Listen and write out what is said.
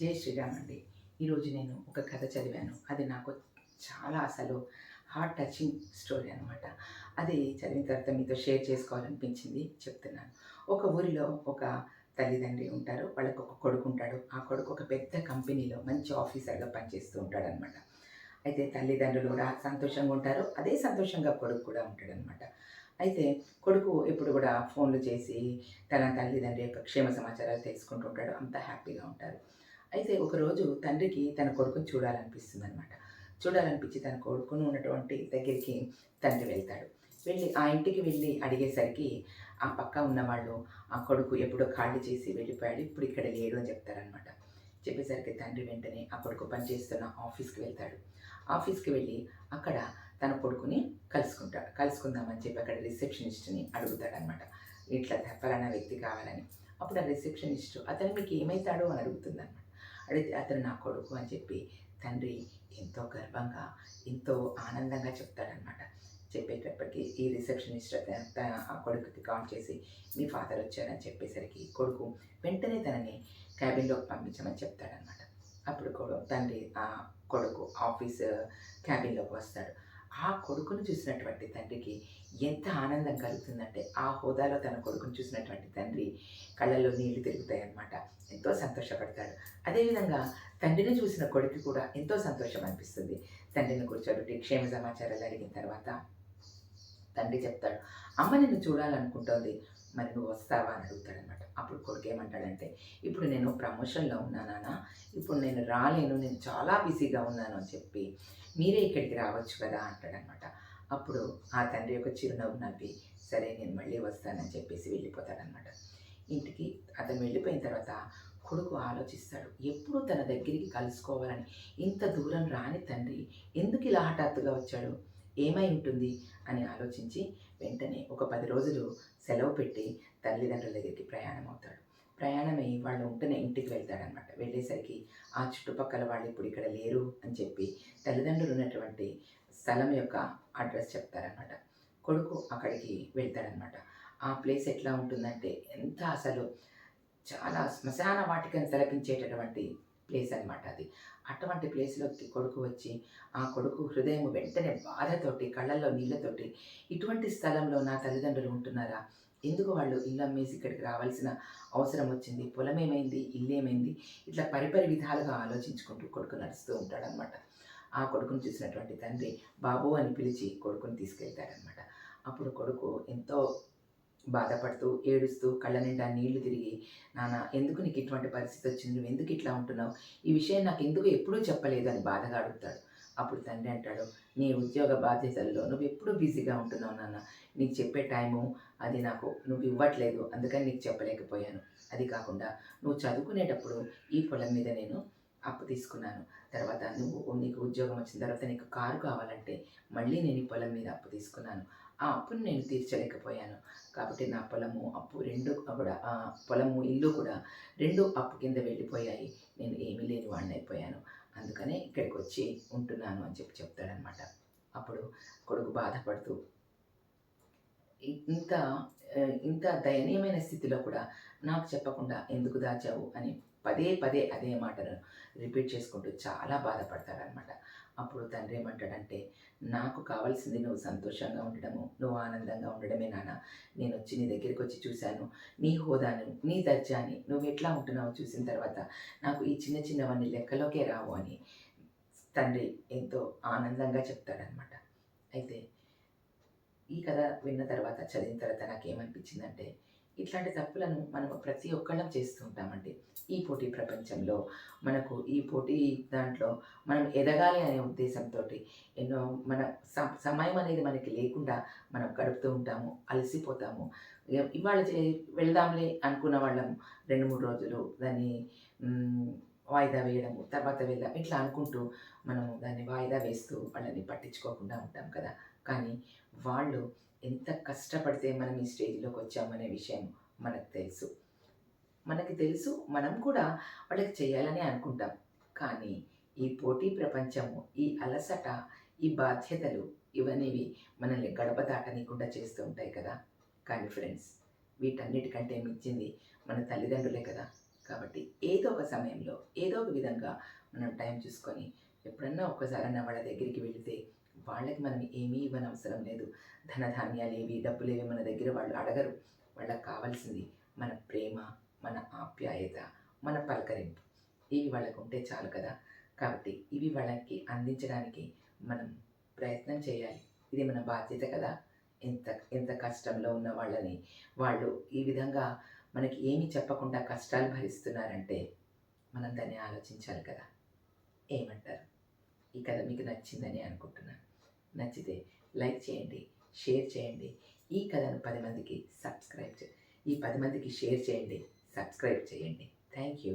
జై శ్రీరామ్ అండి. ఈరోజు నేను ఒక కథ చదివాను. అది నాకు చాలా అసలు హార్ట్ టచింగ్ స్టోరీ అనమాట అది చదివిన తర్వాత మీతో షేర్ చేసుకోవాలనిపించింది చెప్తున్నాను. ఒక ఊరిలో ఒక తల్లిదండ్రి ఉంటారు. వాళ్ళకు ఒక కొడుకు ఉంటాడు. ఆ కొడుకు ఒక పెద్ద కంపెనీలో మంచి ఆఫీసర్గా పనిచేస్తూ ఉంటాడు అనమాట అయితే తల్లిదండ్రులు కూడా సంతోషంగా ఉంటారు. అదే సంతోషంగా కొడుకు కూడా ఉంటాడనమాట అయితే కొడుకు ఎప్పుడు కూడా ఫోన్లు చేసి తన తల్లిదండ్రి యొక్క క్షేమ సమాచారాలు తెలుసుకుంటూ ఉంటాడు. అంత హ్యాపీగా ఉంటారు. అయితే ఒకరోజు తండ్రికి తన కొడుకుని చూడాలనిపిస్తుంది అనమాట చూడాలనిపించి తన కొడుకును ఉన్నటువంటి దగ్గరికి తండ్రి వెళ్తాడు. వెళ్ళి ఆ ఇంటికి వెళ్ళి అడిగేసరికి ఆ పక్క ఉన్నవాళ్ళు ఆ కొడుకు ఎప్పుడో ఖాళీ చేసి వెళ్ళిపోయాడు ఇప్పుడు ఇక్కడ లేడు అని చెప్తారనమాట చెప్పేసరికి తండ్రి వెంటనే ఆ కొడుకు పనిచేస్తున్న ఆఫీస్కి వెళ్తాడు. ఆఫీస్కి వెళ్ళి అక్కడ తన కొడుకుని కలుసుకుంటాడు కలుసుకుందామని చెప్పి అక్కడ రిసెప్షనిస్ట్ని అడుగుతాడనమాట ఇట్లా ఫలానా వ్యక్తి కావాలని. అప్పుడు ఆ రిసెప్షనిస్ట్ అతను మీకు ఏమవుతాడో అని అడుగుతుంది అనమాట అడిగితే అతను నా కొడుకు అని చెప్పి తండ్రి ఎంతో గర్వంగా ఎంతో ఆనందంగా చెప్తాడనమాట చెప్పేటప్పటికి ఈ రిసెప్షనిస్ట్ ఆ కొడుకుకి కాల్ చేసి మీ ఫాదర్ వచ్చారని చెప్పేసరికి కొడుకు వెంటనే తనని క్యాబిన్లోకి పంపించమని చెప్తాడనమాట అప్పుడు కొడు తండ్రి ఆ కొడుకు ఆఫీస్ క్యాబిన్లోకి వస్తాడు. ఆ కొడుకును చూసినటువంటి తండ్రికి ఎంత ఆనందం కలుగుతుందంటే ఆ హోదాలో తన కొడుకును చూసినటువంటి తండ్రి కళ్ళల్లో నీళ్ళు తిరుగుతాయి అన్నమాట ఎంతో సంతోషపడతాడు. అదేవిధంగా తండ్రిని చూసిన కొడుకు కూడా ఎంతో సంతోషం అనిపిస్తుంది. తండ్రిని కూర్చోబెట్టి క్షేమ సమాచారాలు అడిగిన తర్వాత తండ్రి చెప్తాడు అమ్మ నిన్ను చూడాలనుకుంటోంది. మరి నువ్వు వస్తావా అని అడుగుతాడనమాట అప్పుడు కొడుకు ఏమంటాడంటే ఇప్పుడు నేను ప్రమోషన్లో ఉన్నానా ఇప్పుడు నేను రాలేను నేను చాలా బిజీగా ఉన్నాను అని చెప్పి మీరే ఇక్కడికి రావచ్చు కదా అంటాడనమాట అప్పుడు ఆ తండ్రి యొక్క చిరునవ్వు నవ్వి సరే నేను మళ్ళీ వస్తానని చెప్పేసి వెళ్ళిపోతాడనమాట ఇంటికి అతను వెళ్ళిపోయిన తర్వాత కొడుకు ఆలోచిస్తాడు ఎప్పుడు తన దగ్గరికి కలుసుకోవాలని ఇంత దూరం రాని తండ్రి ఎందుకు ఇలా హఠాత్తుగా వచ్చాడు? ఏమై ఉంటుంది అని ఆలోచించి వెంటనే ఒక పది రోజులు సెలవు పెట్టి తల్లిదండ్రుల దగ్గరికి ప్రయాణం అవుతాడు. ప్రయాణమై వాళ్ళు ఉంటేనే ఇంటికి వెళ్తాడనమాట వెళ్ళేసరికి ఆ చుట్టుపక్కల వాళ్ళు ఇప్పుడు ఇక్కడ లేరు అని చెప్పి తల్లిదండ్రులు ఉన్నటువంటి స్థలం యొక్క అడ్రస్ చెప్తారనమాట కొడుకు అక్కడికి వెళ్తాడనమాట ఆ ప్లేస్ ఎట్లా ఉంటుందంటే ఎంత అసలు చాలా శ్మశాన వాటికని తలపించేటటువంటి ప్లేస్ అనమాట అది. అటువంటి ప్లేస్లోకి కొడుకు వచ్చి ఆ కొడుకు హృదయం వెంటనే బాధతోటి కళ్ళల్లో నీళ్ళతోటి ఇటువంటి స్థలంలో నా తల్లిదండ్రులు ఉంటున్నారా? ఎందుకు వాళ్ళు ఇల్లు అమ్మేసి ఇక్కడికి రావాల్సిన అవసరం వచ్చింది? పొలం ఏమైంది? ఇల్లు ఏమైంది? ఇట్లా పరిపరి విధాలుగా ఆలోచించుకుంటూ కొడుకు నడుస్తూ ఉంటాడనమాట ఆ కొడుకును చూసినటువంటి తండ్రి బాబు అని పిలిచి కొడుకుని తీసుకెళ్తాడనమాట అప్పుడు కొడుకు ఎంతో బాధపడుతూ ఏడుస్తూ కళ్ళ నిండా నీళ్ళు తిరిగి నాన్న ఎందుకు నీకు ఇటువంటి పరిస్థితి వచ్చింది? నువ్వు ఎందుకు ఇట్లా ఉంటున్నావు? ఈ విషయం నాకు ఎందుకు ఎప్పుడూ చెప్పలేదు అని బాధగా అడుగుతాడు. అప్పుడు తండ్రి అంటాడు నీ ఉద్యోగ బాధ్యతల్లో నువ్వు ఎప్పుడూ బిజీగా ఉంటున్నావు నాన్న. నీకు చెప్పే టైము అది నాకు నువ్వు ఇవ్వట్లేదు. అందుకని నీకు చెప్పలేకపోయాను. అది కాకుండా నువ్వు చదువుకునేటప్పుడు ఈ పొలం మీద నేను అప్పు తీసుకున్నాను. తర్వాత నువ్వు నీకు ఉద్యోగం వచ్చిన తర్వాత నీకు కారు కావాలంటే మళ్ళీ నేను ఈ పొలం మీద అప్పు తీసుకున్నాను. ఆ అప్పును నేను తీర్చలేకపోయాను. కాబట్టి నా పొలము అప్పు రెండు కూడా ఆ పొలము ఇల్లు కూడా రెండు అప్పు కింద వెళ్ళిపోయాయి. నేను ఏమీ లేని వాడిని అయిపోయాను అందుకనే ఇక్కడికి వచ్చి ఉంటున్నాను అని చెప్పి చెప్తాడనమాట. అప్పుడు కొడుకు బాధపడుతూ ఇంత ఇంత దయనీయమైన స్థితిలో కూడా నాకు చెప్పకుండా ఎందుకు దాచావు? అని పదే పదే అదే మాటను రిపీట్ చేసుకుంటూ చాలా బాధపడతాడనమాట. అప్పుడు తండ్రి ఏమంటాడంటే నాకు కావాల్సింది నువ్వు సంతోషంగా ఉండడము నువ్వు ఆనందంగా ఉండడమే నాన్న. నేను వచ్చి నీ దగ్గరికి వచ్చి చూశాను. నీ హోదాను నీ దర్జాని నువ్వు ఎట్లా ఉంటున్నావో చూసిన తర్వాత నాకు ఈ చిన్న చిన్నవన్నీ లెక్కలోకే రావు అని తండ్రి ఎంతో ఆనందంగా చెప్తాడనమాట అయితే ఈ కథ విన్న తర్వాత చదివిన తర్వాత నాకు ఏమనిపించిందంటే ఇట్లాంటి తప్పులను మనం ప్రతి ఒక్కళ్ళం చేస్తూ ఉంటామండి ఈ పోటీ ప్రపంచంలో మనకు ఈ పోటీ దాంట్లో మనం ఎదగాలి అనే ఉద్దేశంతో ఎన్నో మన స- సమయం అనేది మనకి లేకుండా మనం గడుపుతూ ఉంటాము అలసిపోతాము. ఇవాళ చే వెళ్దాంలే అనుకున్న వాళ్ళం రెండు మూడు రోజులు దాన్ని వాయిదా వేయడము తర్వాత వెళ్దాం ఇట్లా అనుకుంటూ మనము దాన్ని వాయిదా వేస్తూ వాళ్ళని పట్టించుకోకుండా ఉంటాం కదా. కానీ వాళ్ళు ఎంత కష్టపడితే మనం ఈ స్టేజ్లోకి వచ్చామనే విషయం మనకు తెలుసు. మనకి తెలుసు మనం కూడా వాళ్ళకి చేయాలని అనుకుంటాం. కానీ ఈ పోటీ ప్రపంచము ఈ అలసట ఈ బాధ్యతలు ఇవనేవి మనల్ని గడప దాటనీయకుండా చేస్తూ ఉంటాయి కదా. కానీ ఫ్రెండ్స్ వీటన్నిటికంటే మించింది మన తల్లిదండ్రులే కదా. కాబట్టి ఏదో ఒక సమయంలో ఏదో ఒక విధంగా మనం టైం చూసుకొని ఎప్పుడన్నా ఒక్కసారన్నా వాళ్ళ దగ్గరికి వెళితే వాళ్ళకి మనం ఏమీ ఇవ్వనవసరం లేదు. ధనధాన్యాలు ఏవి డబ్బులు ఏవి మన దగ్గర వాళ్ళు అడగరు. వాళ్ళకి కావాల్సింది మన ప్రేమ మన ఆప్యాయత మన పలకరింపు. ఇవి వాళ్ళకు ఉంటే చాలు కదా. కాబట్టి ఇవి వాళ్ళకి అందించడానికి మనం ప్రయత్నం చేయాలి. ఇది మన బాధ్యత కదా. ఎంత ఎంత కష్టంలో ఉన్న వాళ్ళని వాళ్ళు ఈ విధంగా మనకి ఏమి చెప్పకుండా కష్టాలు భరిస్తున్నారంటే మనం దాన్ని ఆలోచించాలి కదా. ఏమంటారు? ఈ కథ మీకు నచ్చిందని అనుకుంటున్నాను. నచ్చితే లైక్ చేయండి షేర్ చేయండి. ఈ కథను పది మందికి సబ్స్క్రైబ్ చే ఈ పది మందికి షేర్ చేయండి సబ్స్క్రైబ్ చేయండి. Thank you.